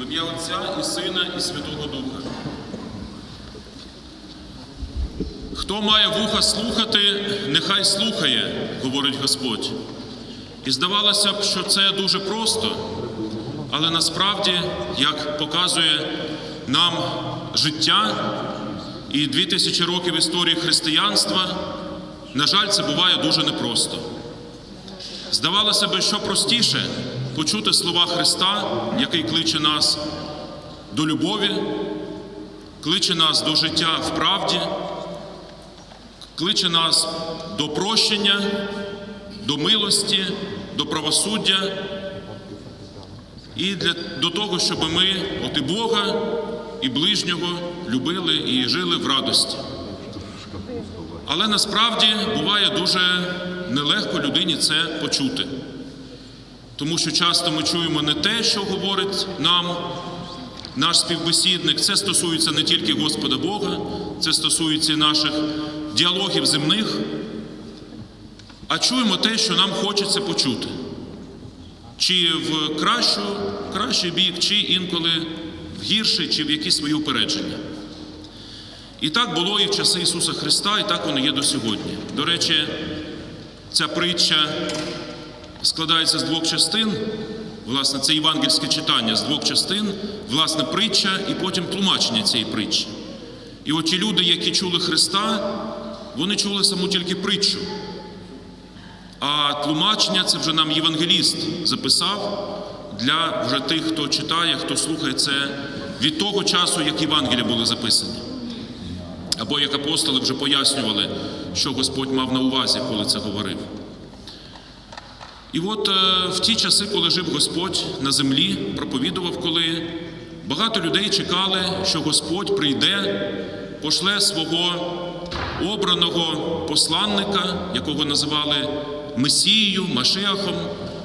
В ім'я Отця і Сина, і Святого Духа. Хто має вуха слухати, нехай слухає, говорить Господь. І здавалося б, що це дуже просто, але насправді, як показує нам життя і дві тисячі років історії християнства, на жаль, це буває дуже непросто. Здавалося би, що простіше почути слова Христа, який кличе нас до любові, кличе нас до життя в правді, кличе нас до прощення, до милості, до правосуддя і для, до того, щоб ми от і Бога, і ближнього любили і жили в радості. Але насправді буває дуже нелегко людині це почути. Тому що часто ми чуємо не те, що говорить нам наш співбесідник. Це стосується не тільки Господа Бога, це стосується і наших діалогів земних, а чуємо те, що нам хочеться почути. Чи в кращу, кращий бік, чи інколи в гірший, чи в якісь свої упередження. І так було і в часи Ісуса Христа, і так воно є до сьогодні. До речі, ця притча складається з двох частин. Власне, це євангельське читання з двох частин, власне, притча і потім тлумачення цієї притчі. І от ті люди, які чули Христа, вони чули саму тільки притчу. А тлумачення це вже нам євангеліст записав для вже тих, хто читає, хто слухає це від того часу, як Євангелія були записані. Або як апостоли вже пояснювали, що Господь мав на увазі, коли це говорив. І от е, в ті часи, коли жив Господь на землі, проповідував, коли багато людей чекали, що Господь прийде, пошле свого обраного посланника, якого називали Месією, Машиахом,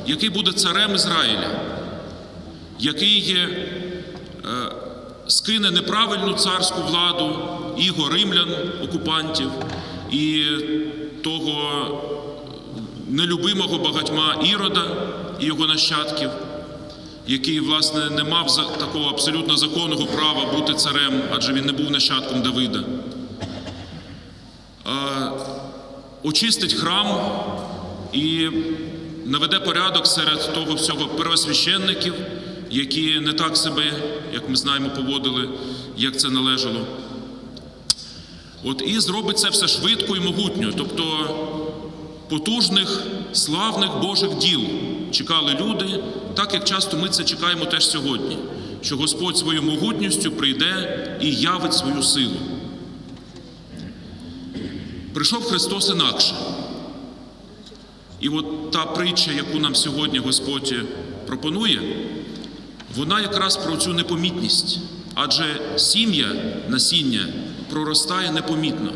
який буде царем Ізраїля, який е, скине неправильну царську владу, іго римлян, окупантів, і того нелюбимого багатьма Ірода і його нащадків, який, власне, не мав такого абсолютно законного права бути царем, адже він не був нащадком Давида. Очистить храм і наведе порядок серед того всього первосвященників, які не так себе, як ми знаємо, поводили, як це належало. От і зробить це все швидко і могутньо, тобто потужних, славних Божих діл чекали люди, так як часто ми це чекаємо теж сьогодні, що Господь своєю могутністю прийде і явить свою силу. Прийшов Христос інакше. І от та притча, яку нам сьогодні Господь пропонує, вона якраз про цю непомітність. Адже сім'я, насіння проростає непомітно.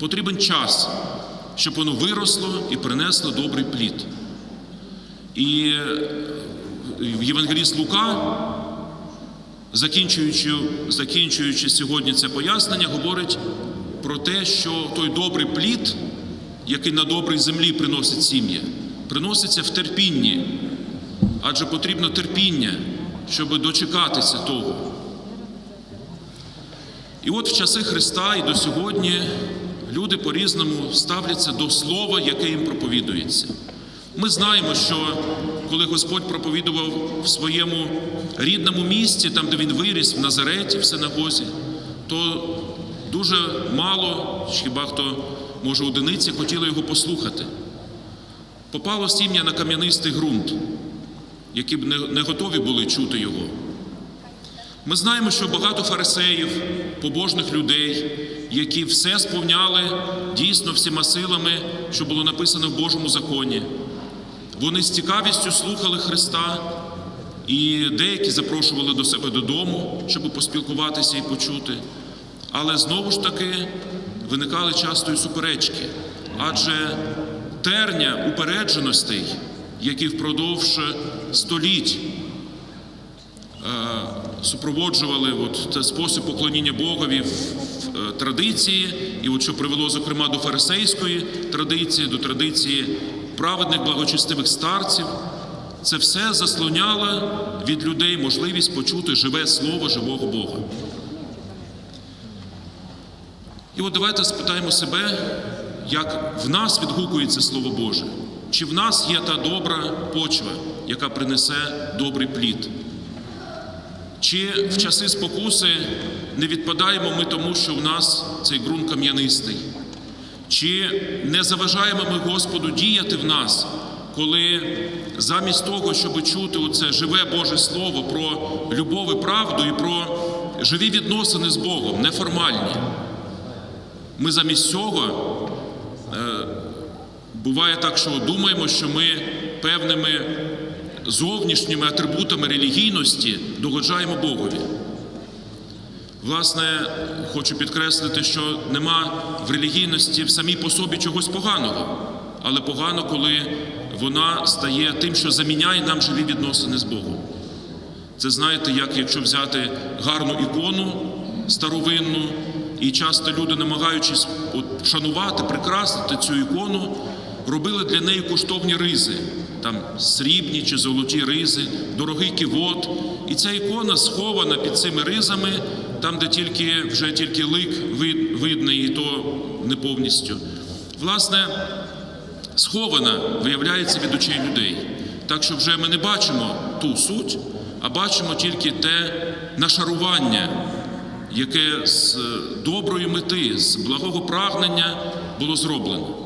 Потрібен час, щоб воно виросло і принесло добрий плід. І Євангеліст Лука, закінчуючи, закінчуючи сьогодні це пояснення, говорить про те, що той добрий плід, який на добрій землі приносить сім'я, приноситься в терпінні, адже потрібно терпіння, щоб дочекатися того. І от в часи Христа і до сьогодні люди по-різному ставляться до слова, яке їм проповідується. Ми знаємо, що коли Господь проповідував в своєму рідному місті, там, де він виріс, в Назареті, в синагозі, то дуже мало, хіба хто може одиниці, хотіли його послухати. Попало сім'я на кам'янистий ґрунт, які б не, готові були чути його. Ми знаємо, що багато фарисеїв, побожних людей, які все сповняли дійсно всіма силами, що було написано в Божому законі. Вони з цікавістю слухали Христа, і деякі запрошували до себе додому, щоб поспілкуватися і почути. Але знову ж таки виникали часто і суперечки, адже терня упередженостей, які впродовж століть супроводжували от, те спосіб поклоніння Богові в, в е, традиції, і от що привело, зокрема, до фарисейської традиції, до традиції праведних благочестивих старців, це все заслоняло від людей можливість почути живе слово живого Бога. І от давайте спитаємо себе, як в нас відгукується Слово Боже, чи в нас є та добра почва, яка принесе добрий плід. Чи в часи спокуси не відпадаємо ми тому, що в нас цей ґрунт кам'янистий? Чи не заважаємо ми Господу діяти в нас, коли замість того, щоб чути оце живе Боже Слово про любов і правду і про живі відносини з Богом, неформальні, ми замість цього е, буває так, що думаємо, що ми певними зовнішніми атрибутами релігійності догоджаємо Богові. Власне, хочу підкреслити, що нема в релігійності в самій по собі чогось поганого, але погано, коли вона стає тим, що заміняє нам живі відносини з Богом. Це знаєте, як якщо взяти гарну ікону старовинну, і часто люди, намагаючись от, шанувати, прикрасити цю ікону, робили для неї коштовні ризи, там срібні чи золоті ризи, дорогий ківот. І ця ікона схована під цими ризами, там, де тільки вже тільки лик вид, видний, і то не повністю. Власне, схована виявляється від очей людей. Так що вже ми не бачимо ту суть, а бачимо тільки те нашарування, яке з доброї мети, з благого прагнення було зроблено.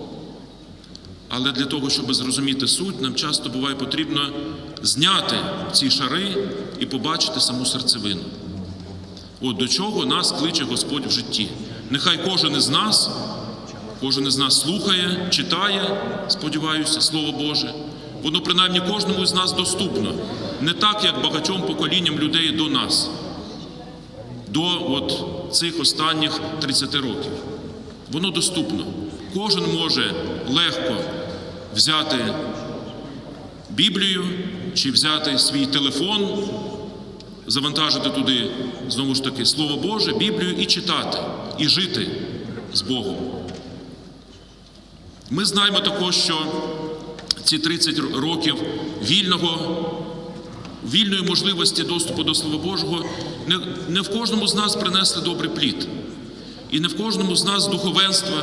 Але для того, щоб зрозуміти суть, нам часто буває потрібно зняти ці шари і побачити саму серцевину. От до чого нас кличе Господь в житті. Нехай кожен із нас, кожен із нас слухає, читає, сподіваюся, Слово Боже. Воно принаймні кожному з нас доступно, не так, як багатьом поколінням людей до нас, до от цих останніх 30 років. Воно доступно. Кожен може легко взяти Біблію чи взяти свій телефон, завантажити туди знову ж таки Слово Боже, Біблію і читати, і жити з Богом. Ми знаємо також, що ці 30 років вільного, вільної можливості доступу до Слова Божого не, не в кожному з нас принесли добрий плід. І не в кожному з нас духовенства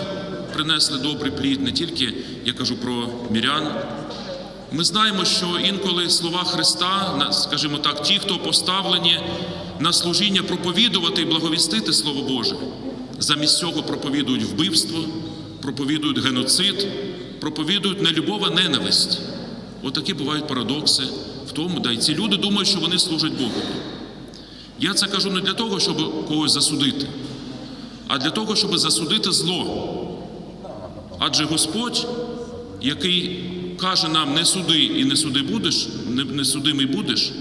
принесли добрий плід, не тільки я кажу про мірян. Ми знаємо, що інколи слова Христа, скажімо так, ті, хто поставлені на служіння проповідувати і благовістити Слово Боже, замість цього проповідують вбивство, проповідують геноцид, проповідують нелюбов, а ненависть. Отакі бувають парадокси в тому, да, і ці люди думають, що вони служать Богу. Я це кажу не для того, щоб когось засудити, а для того, щоб засудити зло. Адже Господь, який каже нам не суди і не суди будеш, не, судимий будеш,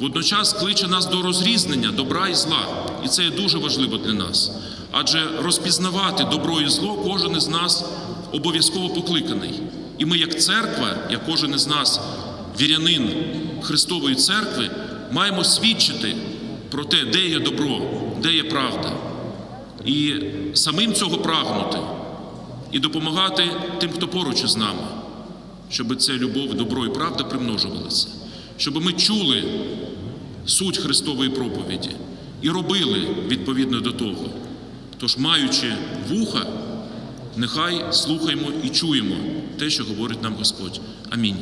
водночас кличе нас до розрізнення добра і зла. І це є дуже важливо для нас. Адже розпізнавати добро і зло кожен із нас обов'язково покликаний. І ми, як церква, як кожен із нас, вірянин Христової церкви, маємо свідчити про те, де є добро, де є правда. І самим цього прагнути і допомагати тим, хто поруч із нами, щоб ця любов, добро і правда примножувалися, щоб ми чули суть Христової проповіді і робили відповідно до того. Тож, маючи вуха, нехай слухаємо і чуємо те, що говорить нам Господь. Амінь.